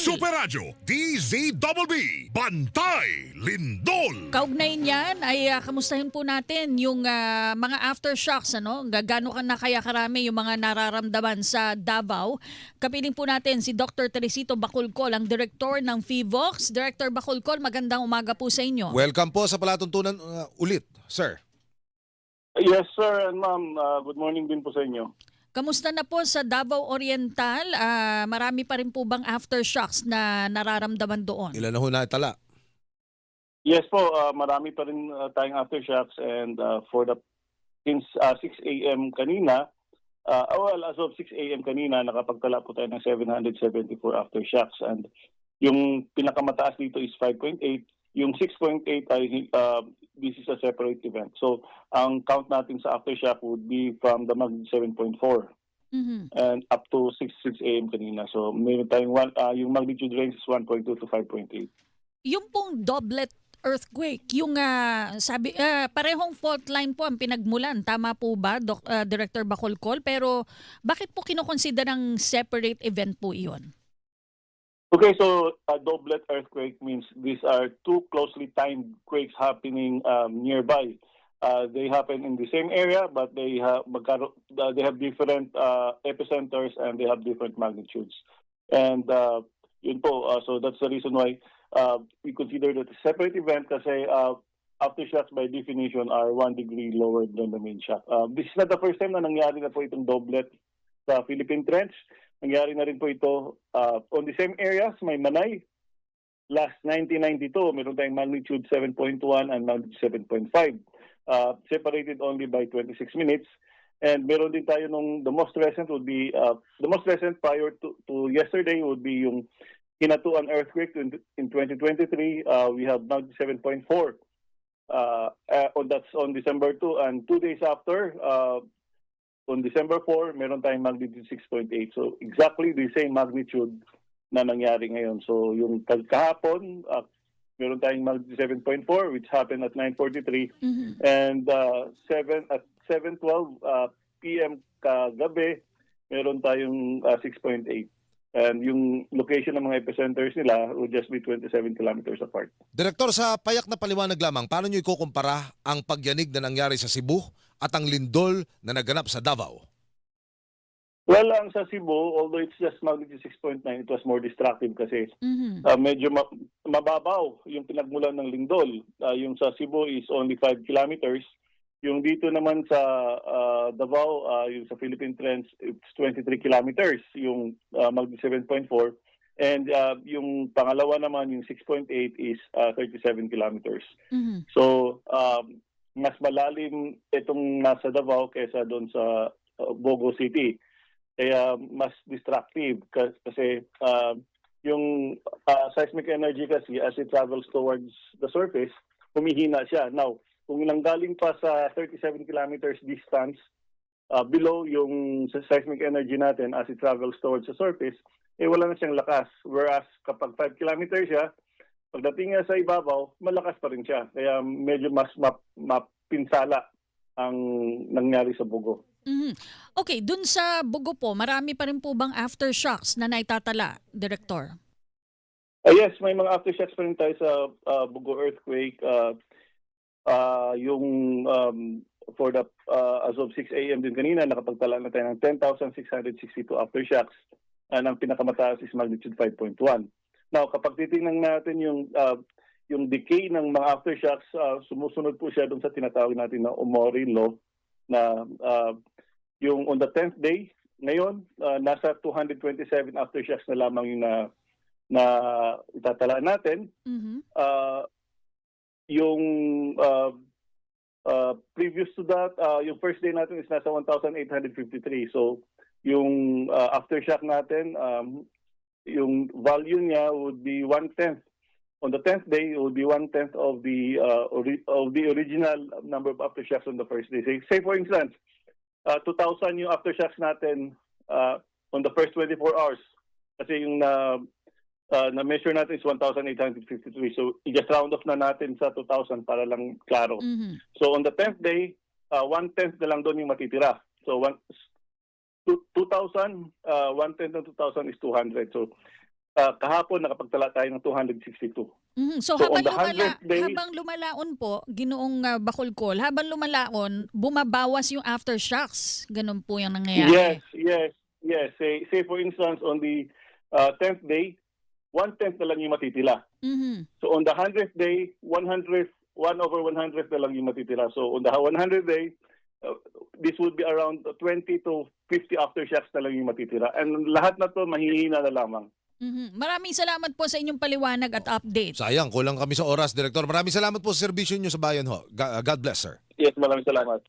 Super Radio, DZBB, Bantay, Lindol. Kaugnay niyan ay ah, kamustahin po natin yung ah, mga aftershocks ano, gagano ka na kaya karami yung mga nararamdaman sa Davao. Kapiling po natin si Dr. Teresito Bacolcol, ang director ng FIVOX. Director Bacolcol, magandang umaga po sa inyo. Welcome po sa palatuntunan uh, ulit, sir. Yes, sir and ma'am. Uh, good morning din po sa inyo. Kamusta na po sa Davao Oriental? Ah, marami pa rin po bang aftershocks na nararamdaman doon? Ilan na ho na itala? Yes po, uh, marami pa rin uh, tayong aftershocks and uh, for the since uh, 6 a.m. kanina, uh, well, as of 6 a.m. kanina, nakapagtala po tayo ng 774 aftershocks and yung pinakamataas dito is 5.8. Yung 6.8 ay uh, this is a separate event. So, ang count natin sa aftershock would be from the magnitude 7.4. Mhm. and up to 6 6 a.m. kanina. So mayroon tayong one, ah, yung magnitude range is 1.2 to 5.8. Yung pong doublet earthquake, yung ah, sabi ah, parehong fault line po ang pinagmulan. Tama po ba, Doc, ah, Director Bacolcol? Pero bakit po kinoconsider ng separate event po iyon? Okay, so a doublet earthquake means these are two closely timed quakes happening um, nearby. Uh, they happen in the same area, but they have uh, they have different uh, epicenters and they have different magnitudes. And uh, yun po, uh, so that's the reason why uh, we consider that a separate event kasi uh, aftershocks by definition are one degree lower than the main shock. Uh, this is not the first time na nangyari na po itong doublet sa Philippine Trench. Nangyari na rin po ito uh, on the same areas, may Manay. Last 1992, meron tayong magnitude 7.1 and magnitude 7.5. Uh, separated only by 26 minutes. And meron din tayo nung the most recent would be, uh, the most recent prior to, to yesterday would be yung Hinatuan earthquake in, in 2023. Uh, we have magnitude 7.4. Uh, uh, on, that's on December 2. And two days after, uh, on December 4, meron tayong magnitude 6.8. So exactly the same magnitude na nangyari ngayon. So yung kahapon, uh, meron tayong magnitude 7.4 which happened at 9.43 Mhm. and uh, 7 at 7.12 uh, p.m. kagabi, meron tayong uh, 6.8. And yung location ng mga epicenters nila would just be 27 kilometers apart. Direktor, sa payak na paliwanag lamang, paano nyo ikukumpara ang pagyanig na nangyari sa Cebu at ang lindol na naganap sa Davao? Well, ang sa Cebu, although it's just magnitude 6.9, it was more destructive kasi Mhm. uh, medyo ma- mababaw yung pinagmulan ng lindol. Uh, yung sa Cebu is only 5 kilometers. Yung dito naman sa uh, Davao, uh, yung sa Philippine Trench, it's 23 kilometers, yung uh, magnitude 7.4. And uh, yung pangalawa naman, yung 6.8 is uh, 37 kilometers. Mhm. So, um, mas malalim itong nasa Davao kaysa doon sa uh, Bogo City. Kaya mas destructive ka- kasi uh, yung uh, seismic energy kasi as it travels towards the surface, humihina siya. Now, kung nanggaling pa sa 37 kilometers distance uh, below yung seismic energy natin as it travels towards the surface, eh wala na siyang lakas. Whereas kapag 5 kilometers siya, pagdating niya sa ibabaw, malakas pa rin siya. Kaya medyo mas map, mapinsala ang nangyari sa bugo. Mhm. Okay, dun sa Bugo po, marami pa rin po bang aftershocks na naitatala, Director? Ah, yes, may mga aftershocks pa rin tayo sa ah, Bugo earthquake. Uh, yung um, for the ah, as of 6 a.m. din kanina, nakapagtala na tayo ng 10,662 aftershocks. And ang pinakamataas is magnitude 5.1. Now, kapag titingnan natin yung ah, yung decay ng mga aftershocks, ah, sumusunod po siya dun sa tinatawag natin na Omori law na ah, yung on the 10th day, ngayon, ah, nasa 227 aftershocks na lamang yung na na itatala natin, Mhm. uh, yung uh, uh, previous to that, uh, yung first day natin is nasa 1,853. So, yung uh, aftershock natin, um, yung value niya would be one-tenth. On the 10th day, it would be one-tenth of the uh, ori- of the original number of aftershocks on the first day. Say, say for instance, uh, 2,000 yung aftershocks natin uh, on the first 24 hours. Kasi yung na uh, na-measure natin is 1,853. So, i-just round off na natin sa 2,000 para lang klaro. Mhm. So, on the 10th day, uh, one-tenth na lang doon yung matitira. So, one, 2,000, uh, one-tenth ng 2,000 is 200. So, uh, kahapon nakapagtala tayo ng 262. Mhm. So, So, habang, lumala, 100th day- habang lumalaon po, ginoong uh, Bacolcol, habang lumalaon, bumabawas yung aftershocks. Ganun po yung nangyayari. Yes, yes, yes. Say, say for instance, on the uh, 10th day, one-tenth na lang yung matitila. Mhm. So on the 100th day, 100, 1 over 100 na lang yung matitira. So on the 100th day, uh, this would be around 20 to 50 aftershocks na lang yung matitira. And lahat na to mahihina na lamang. Mhm. Maraming salamat po sa inyong paliwanag at update. Sayang, kulang kami sa oras, Director. Maraming salamat po sa serbisyo nyo sa bayan ho. Ga- God bless, sir. Yes, maraming salamat.